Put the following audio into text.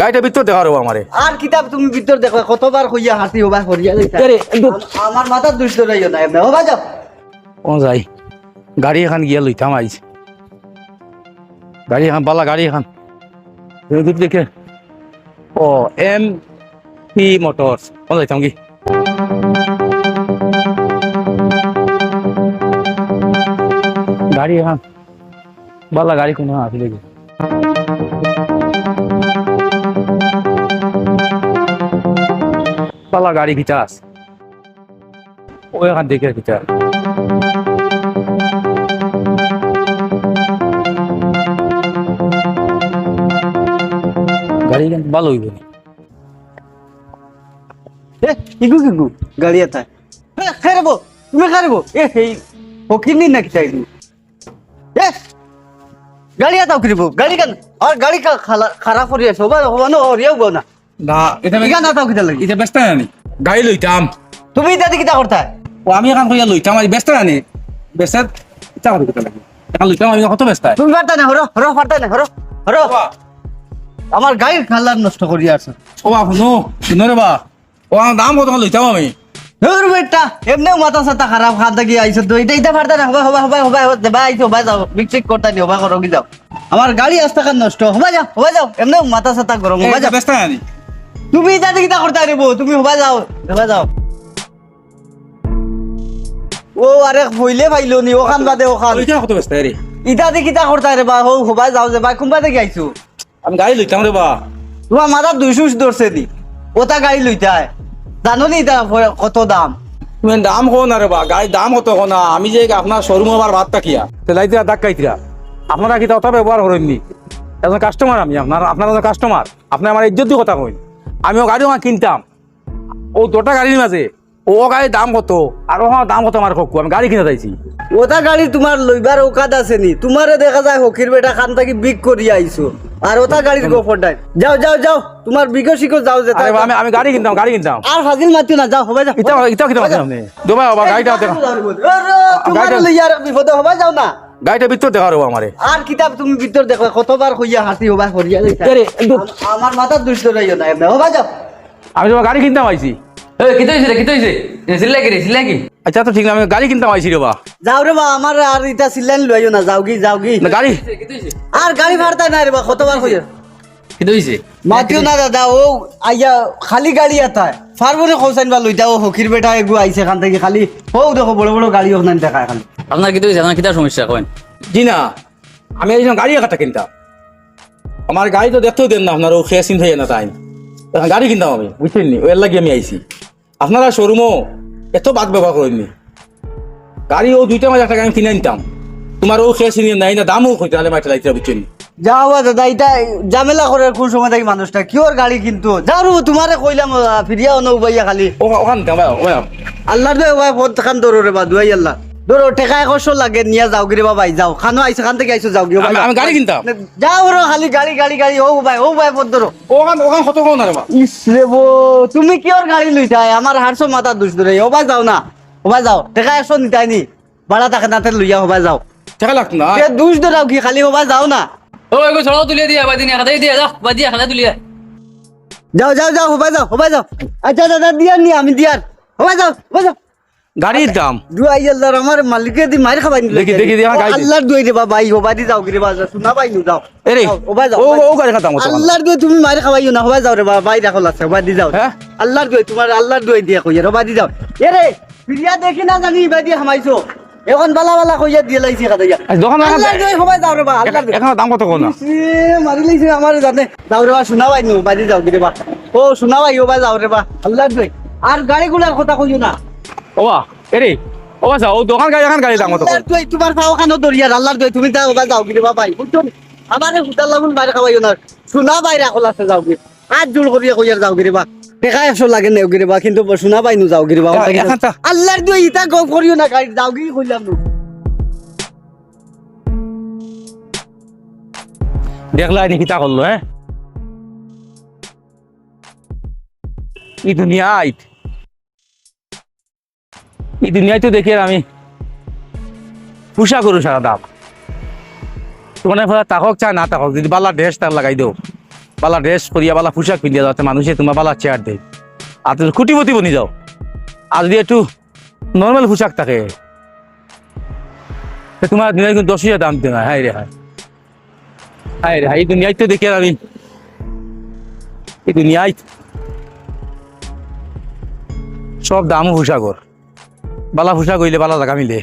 গাড়িটা ভিতর দেখা রবো আমারে। আর কিতাব তুমি ভিতর দেখো কতবার কইয়া হাসি হবা করিয়া আমার মাথার দুষ্ট রইও না এমনি। হবা যাও। ও যাই? গাড়ি এখন গিয়া লইতাম আইস গাড়ি এখন বালা গাড়ি এখন। দেখে। O M P motors. ও যাইতাম কি? গাড়ি এখন। বালা গাড়ি কোনো আসলে কি বালা গাড়ি কিটা আছে। ও এখান দেখে কিটা গাড়ি কিন্তু ভালো হইব না। এ ইগু কিগু? গাড়ি এটা এ খাইরবো তুমি খাইরবো। এ হেই ফকিনি না কিতা ইগু এ গাড়ি আতাও করিব গাড়ি কেন? আর গাড়ি কা খালা- খারাপ করি আছে হবা হবা না হরিয়াও না। না এটা ইগান আতাও কিতা লাগি? এটা ব্যস্ত নানি গাড়ি লইতাম তুমি ইতা কিতা করতা ও আমি এখন কইয়া লইতাম আর ব্যস্ত নানি ব্যস্ত ইচ্ছা করে কথা লাগে। এখন লইতাম আমি কত ব্যস্ত তুমি পারতা না হরো হরো পারতা না হরো হরো আমার গাড়ির খালার নষ্ট করি আছে। ও বাপ নো শুনো রে বা ও আমার দাম কত লইতাম আমি? ধর বেটা এমনিও মাথা সাথা খারাপ খাতে গিয়ে আইছো তো। এটা এটা পারতা না হবা হবা হবা হবা হবা আইছো হবা যাও। মিক্সিক করতা নি হবা করো কি যাও। আমার গাড়ি আস্তে কান নষ্ট। হবা যাও হবা যাও এমনিও মাথা সাথা গরম হবা যাও। ব্যস্ত নানি তুমি এটা দিকে করতে পারিব তুমি হবা যাও হবা যাও। ও আরে হইলে পাইলো নি ওখান বাদে ওখান লইতাম কত ব্যস্ত রে ইটা দিকে করতে রে বা হো হবা যাও যে বা কোনবা থেকে আইছো আমি গাড়ি লইতাম রে বা তোমার মাথার দুইশো ধরছে দি ওটা গাড়ি লইতে হয় জানো নি এটা কত দাম? তুমি দাম কো না রে বা গাড়ির দাম কত কো না আমি যে আপনার শোরুম আবার ভাত তাকিয়া তে লাইতে ধাক্কাইতিরা আপনারা কি ওটা ব্যবহার করেননি একজন কাস্টমার আমি আপনার আপনার কাস্টমার আপনি আমার ইজ্জত দিয়ে কথা কইন আমিও গাড়ি আমার কিনতাম। ও দুটা গাড়ির মাঝে ও গাড়ির দাম কত আর ও দাম কত আমার কক্কু আমি গাড়ি কিনে যাইছি ওটা গাড়ি তোমার লইবার ওকাদ আছে নি। তোমারে দেখা যায় হকির বেটা খান থাকি বিগ করি আইছো। আর ওটা গাড়ির গোফর নাই। যাও যাও যাও তোমার বিগো শিখো যাও যে আমি আমি গাড়ি কিনতাম গাড়ি কিনতাম। আর হাজির মাতিও না যাও হবে যাও। ইতা ইটা কিনতাম আপনি। দুবাই বাবা গাড়িটা দেখা। তোমার লইয়ার বিপদে হবে যাও না। গাড়িটা ভিতর দেখা রবো আমারে। আর কিতাব তুমি ভিতর দেখো কতবার কইয়া হাসি হবা করিয়া আমার মাথার দুষ্ট রইও না এমনি হবা যাও। আমি তোমার গাড়ি কিনতাম আইছি। এই কিতো হইছে রে কিতো হইছে? সিল্লা কি রে সিল্লা কি? আচ্ছা তো ঠিক না আমি গাড়ি কিনতাম আইছি রে বা। যাও রে বা আমার আর এটা সিলেন লইও না যাও গি যাও গি না, গাড়ি। আর গাড়ি ভাড়তা নাই রে বা কতবার কইয়া কিতো হইছে? মাতিও না দাদা ও আইয়া খালি গাড়ি আতা ফারবনে খোসাইন বা লইতা ও হকির বেটা এগু আইছে খান থেকে খালি। ও দেখো বড় বড় গাড়ি ওখানে দেখায় খালি। আপনার হইছে আপনার কিতা সমস্যা কইন জি না। আমি এই গাড়ি একটা কিনতাম। আমার গাড়ি তো দেখতেও দেন না আপনার ও খেয়ে চিন্তা না তাই। গাড়ি কিনতাম আমি বুঝছেন নি? ওর লাগে আমি আইছি। আপনারা শোরুমও এত বাদ ব্যবহার করেননি। গাড়ি ও দুইটা মাঝে টাকা আমি কিনে নিতাম তোমার ও খেয়ে চিনি নাই না দামও হইতে তাহলে মাইটা লাইতে বুঝছেন নি? যাও দাদা এটা ঝামেলা করে কোন সময় থাকি মানুষটা কিওর গাড়ি কিন্তু? যাও রু তোমারে কইলাম ফিরিয়া অনুবাইয়া খালি। ওখান ভাই ভাই আল্লাহ দে ওয়াই পথ খান দরো বা দুয়াই আল্লাহ। দরো টেকা একশো লাগে নিয়া যাও গিরে বাবা যাও। খানো আইছো খান থেকে আইছো যাও গিয়ে আমি- আমি গাড়ি কিনতাম। যাও রো খালি গাড়ি গাড়ি গাড়ি ও ভাই ও ভাই ধরো। ওখান ওখান কত কম না রে বা তুমি কিয়র গাড়ি লইতাই আমার হারশো মাথা দুষ ধরে ওবা যাও না ওবা যাও। টেকা একশো নিতাই নি। ভাড়া তাকে নাতে লইয়া হবা যাও। টাকা লাগতো না। তে দুষ ধরাও কি খালি হবা যাও না। ও এগো ছড়াও তুলিয়ে দিয়া বাদিনি খাতাই দিয়া যাও বাদিয়া খাতা তুলিয়া। যাও যাও যাও হবা যাও হবা যাও। আচ্ছা দাদা দিয়ার নি আমি দিয়ার হবা যাও হবা যাও। গাড়ির দাম। দুয়াই আল্লাহর আমার মালিকে দি মার খাবাই নি দেখি, দেখি, আমার গাড়ি আল্লাহর দুই রে বাবা হবা দি যাও গিরে বাবা শোনা পাই নু যাও। এরে যাও, হবা যাও ও ও গাড়ি খাতাম আল্লাহর দুই তুমি মার খাবাইও না হবা যাও রে বাবা বাই রাখল আছে হবা দি যাও। হ্যাঁ? আল্লাহর দুই তোমার আল্লাহর দুই দিয়া কইয়া হবা দি যাও। এরে ফিরিয়া দেখি না জানি ইবা দি হামাইছো। এখন বালা বালা কইয়া দিয়ে লাইছি খাতাইয়া আচ্ছা, দোকান আল্লাহর দুই হবা যাও রে বাবা আল্লাহর এখন দাম কত কম না ইসে, মারি লাইছে আমার জানে। যাও রে বা শোনা পাই নু বাদি যাও গিরে বা ও শোনা পাই হবা যাও রে বা আল্লাহর দুই আর গাড়িগুলার কথা কইও না। ও বা এরে ও বাসা দোকান গাড়ি এখন গাড়ি দাম কত কম আল্লাহর দুই তোমার পাও খানো দরিয়ার আল্লাহর দুই তুমি যাও বা যাও গিরে বা বুঝছ আমারে হুদার লাগুন বাইরে খাওয়াইও না। শোনা বাইরে রাখল আছে যাও গিরে আজ জোর করিয়া কইয়ার যাও গিরে বা। দেখা একশো লাগে নেও গিরে বা কিন্তু শোনা পাই নু যাও গিরে বা এ- এখন তা- আল্লাহর দুই ইটা গপ করিও না গাড়ি যাও গিয়ে কইলাম নু। দেখলা দেখি তা করল হ্যাঁ? এই দুনিয়ায় এই দুনিয়ায় তো দেখি আমি। পুষা করু সারা দাম। তোমার ফলে তাকক চা না তাকক, যদি বালা ড্রেস তার লাগাই দেও। বালা ড্রেস করিয়া বালা পোশাক পিন্দিয়া যাতে মানুষে তোমার বালা চেয়ার দেয়। আর তুমি কুটিপতি বনি যাও। আর যদি একটু নর্মাল পোশাক থাকে তোমার দিনের কিন্তু দশ হাজার দাম দিতে না হাই রে হাই হাই রে হাই দুনিয়ায় তো দেখি আমি। এই দুনিয়ায় সব দামও পোশাকর বালা ভুষা কইলে বালা জাগা মিলে।